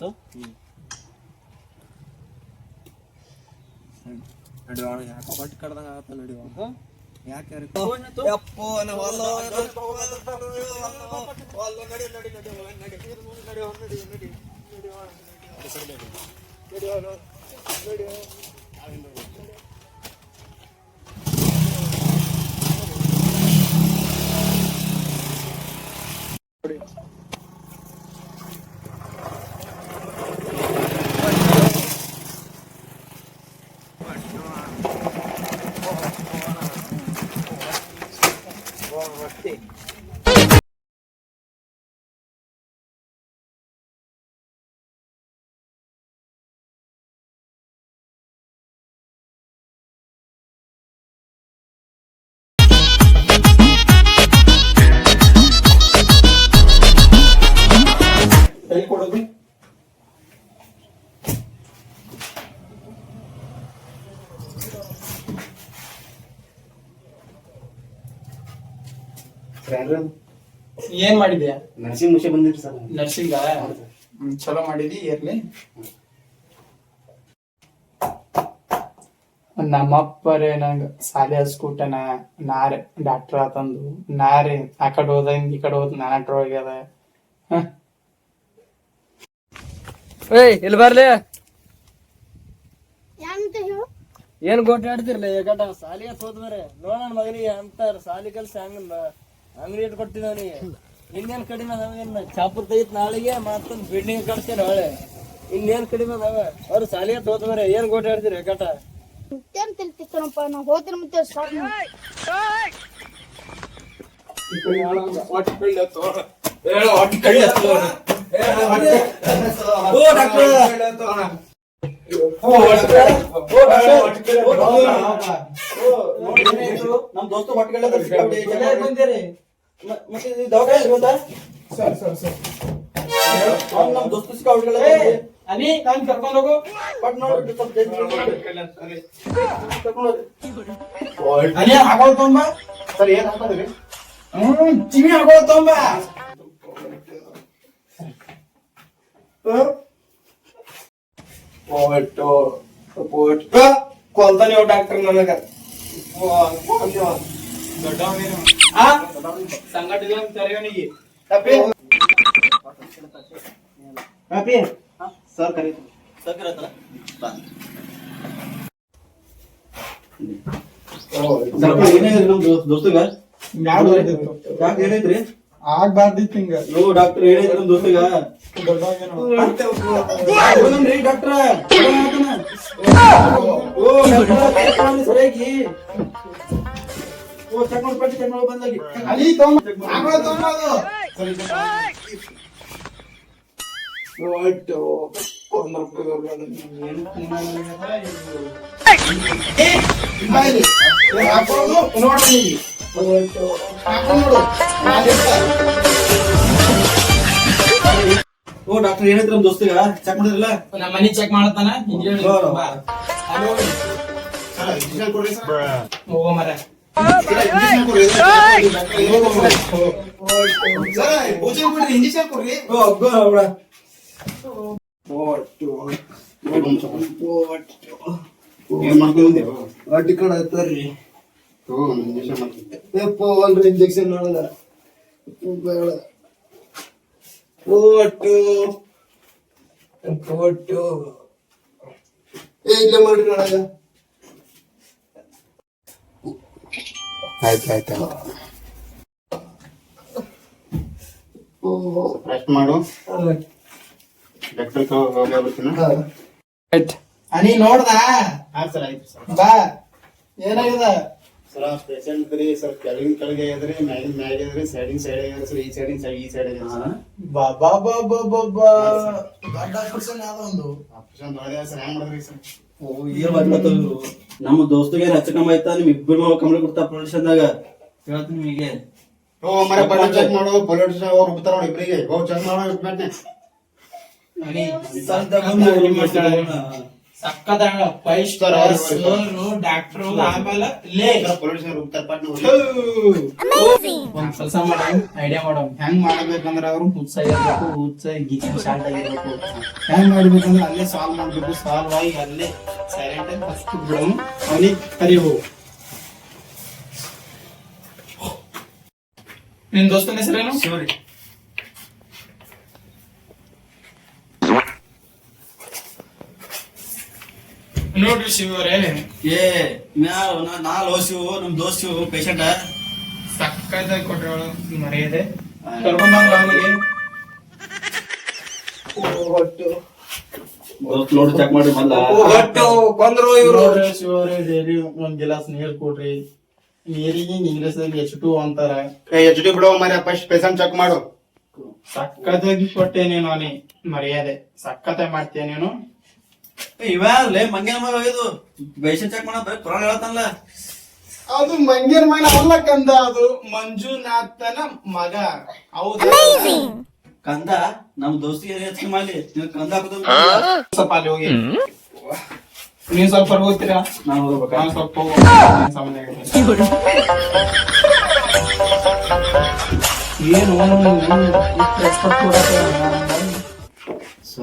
ಮತ್ತು ನಡಿ ಅವನು ಯಾಕೆ ಹೊಟ್ಟೆ ಕಡ್ದಂಗ ಆಗತ್ತ ನಡಿ ನಡಿ ಯಾಕೆ 我得。ಏನ್ ಮಾಡಿದ್ಯಾ? ನರ್ಸಿಂಗ್ ಮುಷೆ ಬಂದಿರಿ ಸರ್ ನರ್ಸಿಂಗ? ಚಲೋ ಮಾಡಿದಿ ಇರ್ಲಿ. ನಮ್ಮಪ್ಪರೇ ನಂಗ ಸಾಲಿ ಹಸ್ಕೂಟನ ನಾರೆ ಡಾಕ್ಟರ್ ಆತಂದು ನಾರೆ ಆ ಕಡೆ ಹೋದ ಈ ಕಡೆ ಹೋದ್ ನಾಟ್ರ ಹೋಗ್ಯದ ಹ. ಏಯ್ ಇಲ್ಲಿ ಬರ್ಲಿ? ಏನ್ ಗೋಟಿ ಆಡ್ತಿರ್ಲಿ? ಏಕಟ ಸಾಲಿಗೆ ಸೋತ್ ಬೇರೆ ನೋಡೋಣ ಮಗನಿಗೆ ಅಂತಾರ ಸಾಲಿ ಕೆಲ್ಸ ಹಂಗ ಅಂಗಡಿ ಇಟ್ಕೊಟ್ಟಿದ ಅವನಿಗೆ. ಇನ್ನೇನು ಕಡಿಮೆ ಅದಾವೇನ್ ಚಾಪುರ್ ತೆಗಿತ್ ನಾಳೆಗೆ ಮತ್ತೆ ಬಿಲ್ಡಿಂಗ್ ಕಟ್ಸ್ಯಾರ ಹೊಳೆ ಇನ್ನೇನ್ ಕಡಿಮೆ ಅದಾವ? ಅವ್ರು ಸಾಲಿಗೆ ಸೋತ್ ಬೇರೆ. ಏನ್ ಗೋಟಿ ಆಡ್ತಿರಿ ಏಕಟ ಮತ್ತೇನ್ ತಿಳ್ತಿಕ್ಕನಪ್ಪ ನಾ ಹೋದ್ರ ಮತ್ತೆ ಸಾಕು ನಮ್ ದೋಸ್ತು ಹೊಟ್ಟೆಗೆಲ್ಲ ಮತ್ತೆ ದವಾಖಾನೆ ಗೊತ್ತಾ ಸರ್ ಸರ್ ಸರ್ ಅವ್ನು ನಮ್ ದೋಸ್ತು ಹಾಕೋಳ್ ತೊಂಬ ಸರ್ ಏನ್ ಹಾಕೋದ್ರಿ ಹ್ಮ್ ಚಿಮಿ ತೊಂಬ ಪೋಟು ಪೋಟು ಕೊಲ್ತಾನೆ ಡಾಕ್ಟರ್ ನನಗ ದೊಡ್ಡವನೇನು ಆ ಸಂಘಟನೆ ತೆರೆಯವನಿಗೆ ಕಾಪಿ ಕಾಪಿ ಸರ್ ಕರೀತು ಸರ್ ಕರೀತಲ್ಲ ಏನಾಗ್ರಿ ನಮ್ ದೋಸ್ತಗ ಯಾವ್ದು ಯಾಕೆ ಏನೈತ್ರಿ ಆಗ್ಬಾರ್ದಿತ್ತು ಹಿಂಗ ನೋ ಡಾಕ್ಟರ್ ಹೇಳಿದ್ರು ನಮ್ ದೋಸ್ತಗ. ಹೋಗನ್ರಿ ಡಾಕ್ಟ್ರ. ಓ ಡಾಕ್ಟ್ರ ಸರಿಯಾಗಿ. ಓ ಚೆಕ್ ಮಾಡ್ಬಿಟ್ಟು ಚೆಕ್ ಮಾಡಿ ಬಂದಾಗಿ. ಅಲ್ಲಿ ತಗೊಂಡು ಒಟ್ಟು ಒಂದ್ ರೂಪಾಯಿ ನೋಡ್ರಿ. ಓ ಡಾಕ್ಟರ್ ನಮ್ ದೋಸ್ತಿಗ? ಚೆಕ್ ಮಾಡಿದ್ರಲ್ಲ? ನಮ್ಮ ಮನಿ ಚೆಕ್ ಮಾಡತಾನ ಇಂಜಿನಿಯರ್ ಬರೋ. ಹೋಗೋ ಕೊಡ್ರಿ ಓ ಏನ್ ಮಾಡ್ಕೊಂಡಿ ಅಡ್ಡಿ ಕಡೆ ಯಪ್ಪ ಅಲ್ರಿ ಇಂಜೆಕ್ಷನ್ ನೋಡದ ಓಟು ಓಟು ಏ ಇಲ್ಲೇ ಮಾಡ್ರಿ ಆಯ್ತು ಆಯ್ತು ರೆಸ್ಟ್ ಮಾಡು. ಡಾಕ್ಟರ್ ಹೋಗಿ ಬರ್ತೀನಿ. ಆಯ್ತ್. ಅನಿ ನೋಡ್ದಾ? ಸರ್ ಆಯ್ತು ಸರ್. ಬಾ. ಏನಾಗಿದೆ? ಸರ ಪೇಷಂಟ್ ರೀ ಸರ್ ಕೆಳಗಿನ ಕೆಳಗೆ ಇದ್ರಿ ಮ್ಯಾಗಿನ ಮ್ಯಾಗೆ ಇದ್ರಿ ಸೈಡಿನ ಸೈಡ್ ಆಗಿದ್ರೆ ಸರ್ ಈ ಸೈಡಿನ ಸೈಡ್ ಈ ಸೈಡ್ ಬಾ ಸರ್ ಬಾಬಾ ಬಾಬಾ ಬಾಬಾ ದೊಡ್ಡ ಆಪರೇಷನ್ ಯಾವ್ದೋ ಒಂದು ಆಪರೇಷನ್ ದೊಡ್ಡ ಸರ್ ಹೆಂಗ್ ಮಾಡ್ರಿ ಸರ್ ಓ ಏನ್ ಇವ್ರು ನಮ್ಮ ದೋಸ್ತಗೆ ಹೆಚ್ಚು ಕಮ್ಮಿ ಆಯ್ತಾ ನಿಮ್ ಇಬ್ಬರು ಕಂಪ್ಲೇಂಟ್ ಕೊಡ್ತಾ ಪ್ರೊಡಕ್ಷನ್ದಾಗ ಹೇಳ್ತೀನಿ ನಿಮಗೆ. ಓ ಮರ ಪಟ ಚೆಕ್ ಮಾಡು ಅವ್ರು ಬಿಡ್ತಾರ ನೋಡಿ ಇಬ್ಬರಿಗೆ ಓ ಚೆಕ್ ಮಾಡೋ ಫೈವ್ ಸ್ಟಾರ್ ಡಾಕ್ಟರ್ ಆಮೇಲೆ ಲೇ ಪೊಲಿಟಿಷನ್ ಬಿಡ್ತಾರ ಪಟ್ನ ಒಂದ್ ಕೆಲಸ ಮಾಡೋ ಐಡಿಯಾ ಮಾಡೋ ಹೆಂಗ್ ಮಾಡ್ಬೇಕಂದ್ರ ಅವ್ರು ಹುಚ್ಚ ಇರ್ಬೇಕು ಹುಚ್ಚ ಗೀಚನ್ ಶಾರ್ಟ್ ಆಗಿರ್ಬೇಕು ಹೆಂಗ್ ಮಾಡ್ಬೇಕಂದ್ರ ಅಲ್ಲೇ ಸಾಲ್ವ್ ಮಾಡ್ಬೇಕು ಸಾಲ್ವ್ ಆಗಿ ಅಲ್ಲೇ ಸೈಲೆಂಟ್ ಆಗಿ ಫಸ್ಟ್ ಬಿಡೋನು ಅವನಿಗೆ ಕರಿವು ನಿನ್ ದೋಸ್ತನ ಹೆಸರೇನು ಶಿವರಿ ನೋಡ್ರಿ ಶಿವರೇ ಏ ಮ್ಯಾವ್ ನಾ- ನಾ ಲೋ ಶಿವು ನಮ್ ದೋಸ್ತಿ ಶಿವು ಪೇಷಂಟ್ ಸಕ್ಕತ್ತಾಗಿ ಕೊಟ್ರೆ ಅವಳು ಮರ್ಯಾದೆ. ನೋಡಿ ಚೆಕ್ ಮಾಡಿ ಮೊದ್ಲ ಬಂದ್ರು ಇವ್ರು. ಶಿವರೇ ಡೈಲಿ ಒಂದ್ ಗಿಲಾಸ್ ನೀರ್ ಕೊಡ್ರಿ ನೀರಿಗೆ ಇಂಗ್ಲಿಷ್ ಎಚ್ ಟು ಅಂತಾರ. ಎಚ್ ಡಿ ಬಿಡೋ ಮರ ಫಸ್ಟ್ ಪೇಷಂಟ್ ಚೆಕ್ ಮಾಡು. ಸಕ್ಕತ್ತಾಗಿ ಕೊಟ್ಟೆ ನೀನು ಅವನಿ ಮರ್ಯಾದೆ. ಸಕ್ಕತ್ತಾಗಿ ಮಾಡ್ತೀಯ ನೀನು? ಇವಾಗಲೇ ಮಂಗ್ಯನ ಮಗ ಇದು ಪೇಷಂಟ್ ಚೆಕ್ ಮಾಡ ಬರೀ ಪುರಾಣ ಹೇಳ್ತಾನಲ್ಲ ಅದು ಮಂಗೇರ್ ಮೈನ ಅಲ್ಲ ಕಂದ ಅದು ಮಂಜುನಾಥನ ಮಗ. ಹೌದು. ಕಂದ ನಮ್ ದೋಸ್ತಿಗೆ ಹೆಚ್ಚು ಮಾಡಿ ನೀವು ಕಂದ ಹಾಕುದು ಸ್ವಲ್ಪ ಅಲ್ಲಿ ಹೋಗಿ. ನೀವ್ ಸ್ವಲ್ಪ ಹೋಗ್ತೀರಾ? ನಾನು ಹೋಗ್ಬೇಕಾ. ನಾನು ಸ್ವಲ್ಪ ಸಾಮಾನ್ಯ ಏನು? ಕೊಡಕ್ಕೆ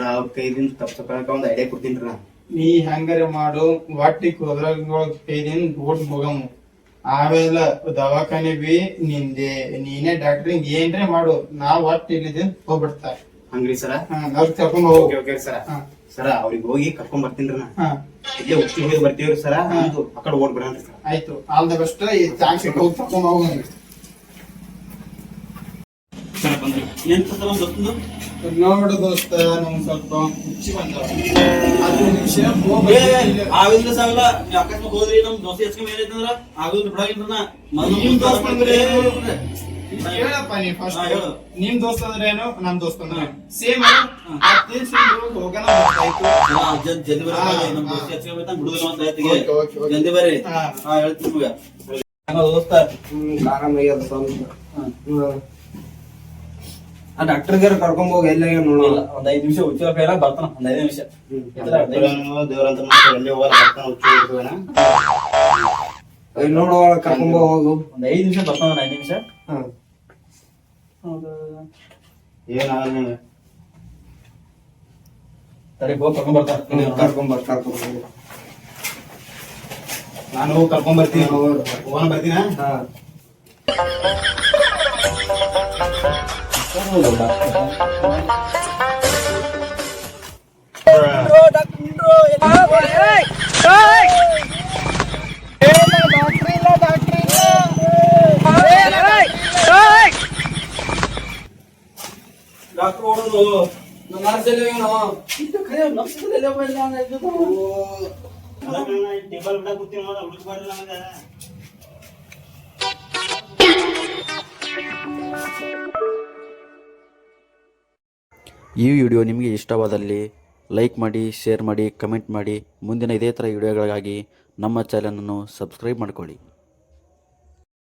ಸರ್ ಅವ್ರ ಕೈದಿಂದ ತಪ್ಪ ತಗೊಳಕ ಒಂದ್ ಐಡಿಯಾ ಕೊಡ್ತೀನಿ ನಾ. ನೀ ಹೆಂಗಾರ ಮಾಡು ಒಟ್ಟಿ ಹೋದ್ರಾಗ ಕೈದಿನ್ ಓಟ್ ಹೋಗಮು ಆಮೇಲೆ ದವಾಖಾನೆ ಬಿ ನಿಂದೆ ನೀನೇ ಡಾಕ್ಟ್ರಿಂಗ್ ಏನ್ರೆ ಮಾಡು ನಾ ಒಟ್ಟು ಇಲ್ಲಿದೆ ಹೋಗ್ಬಿಡ್ತಾರ. ಹಂಗ್ರಿ ಸರ? ಅವ್ರಿಗೆ ಕರ್ಕೊಂಡ್ ಹೋಗಿ. Okay okay sir. ಹಾ. ಸರ ಅವ್ರಿಗೆ ಹೋಗಿ ಕರ್ಕೊಂಡ್ ಬರ್ತೀನಿ ನಾ. ಹಾ. ಇಲ್ಲೇ ಉಚ್ಚಿ ಹೋಗಿ ಬರ್ತೀವ್ರಿ ಸರ ಅದು ಆ ಕಡೆ ಸರ್. ಆಯ್ತು ಆಲ್ ದ ಬೆಸ್ಟ್ ಈ ಚಾನ್ಸ್ ಹೋಗಿ ಕರ್ಕೊಂಡ್ ಹೋಗಿ ಸರ್ ಬಂದ್ರಿ. ಏನ್ ಸರ್ ನಮ್ ದೋಸ್ತಂದು ನೋಡು ದೋಸ್ತ ನಮ್ಗ್ ಸ್ವಲ್ಪ ಹುಚ್ಚಿ ಬಂದವ ಅದು ನಿಮಿಷ ಆಗಿಂದ ಅಕಸ್ಮಾತ್ ಹೋದ್ರಿ ನಮ್ ದೋಸ್ತಿ ಹೆಚ್ಚು ಏನೈತಂದ್ರ ಆಗೋದು ಬಿಡಾಗಿಲ್ಲ ನಿಮ್ ದೋಸ್ತ ಅಂದ್ರೆ ಹೇಳಪ್ಪ ನೀ ಫಸ್ಟ್. ನಿಮ್ ದೋಸ್ತ ಅಂದ್ರೆ ಏನು? ನಮ್ ದೋಸ್ತ ಅಂದ್ರೆ. ಸೇಮ್ ಹೋಗೋಣ ಜಲ್ದಿ ನಮ್ ಹಾ. ದೋಸ್ತಿ ಬಿಡುದಿಲ್ಲ ಅಂತ. ಜಲ್ದಿ ಬರೀ ಹಾ. ಹೇಳ್ತೀನಿ ನಿಮ್ಗೆ. ಹಂಗ ದೋಸ್ತ ಆ ಗಾರ ಕರ್ಕೊಂಡ್ ಹೋಗಿ ಎಲ್ಲ ಏನ್ ನೋಡೋಣ ಒಂದ್ ಐದ್ ನಿಮಿಷ ಉಚ್ಚಿಲ ಫೇಲ ಬರ್ತಾನ ಒಂದ್ ಐದ್ ನಿಮಿಷ. ದೇವ್ರಂತ ಎಲ್ಲಿ ಬರ್ತಾನ ಉಚ್ಚಿ ಕರ್ಕೊಂಡ್ ಹೋಗು ಒಂದ್ ಐದ್ ನಿಮಿಷ ಬರ್ತಾನ ಒಂದ್ ಐದ್ ನಿಮಿಷ. ಏನಾಗಲ್ಲ. ತಡಿ ಹೋಗ್ ಕರ್ಕೊಂಡ್ ಬರ್ತಾನ. ಕರ್ಕೊಂಡ್ ಬರ್ ಕರ್ಕೊಂಡ್ ನಾನು ಹೋಗಿ ಕರ್ಕೊಂಡ್ ಬರ್ತೀನಿ. ಹೋಗೋಣ ಬರ್ತೀನ? ಹಾ. ಡಾಕ್ಟರ್ ಓಡೋದು ಇದು ಖರೆ ನರ್ಸಲ್ಲಿ ಎಲ್ಲ ಬಂದ ನಾನು ಇದು ಟೇಬಲ್ ಬಿಡ ಕೂತೀನಿ ನೋಡ ಹುಡುಕ್ಬಾರ್ದು ನಮಗೆ ಈ ವಿಡಿಯೋ ನಿಮಗೆ ಇಷ್ಟವಾದಲ್ಲಿ ಲೈಕ್ ಮಾಡಿ, ಶೇರ್ ಮಾಡಿ, ಕಮೆಂಟ್ ಮಾಡಿ. ಮುಂದಿನ ಇದೇ ಥರ ವಿಡಿಯೋಗಳಿಗಾಗಿ ನಮ್ಮ ಚಾನಲನ್ನು ಸಬ್ಸ್ಕ್ರೈಬ್ ಮಾಡಿಕೊಳ್ಳಿ.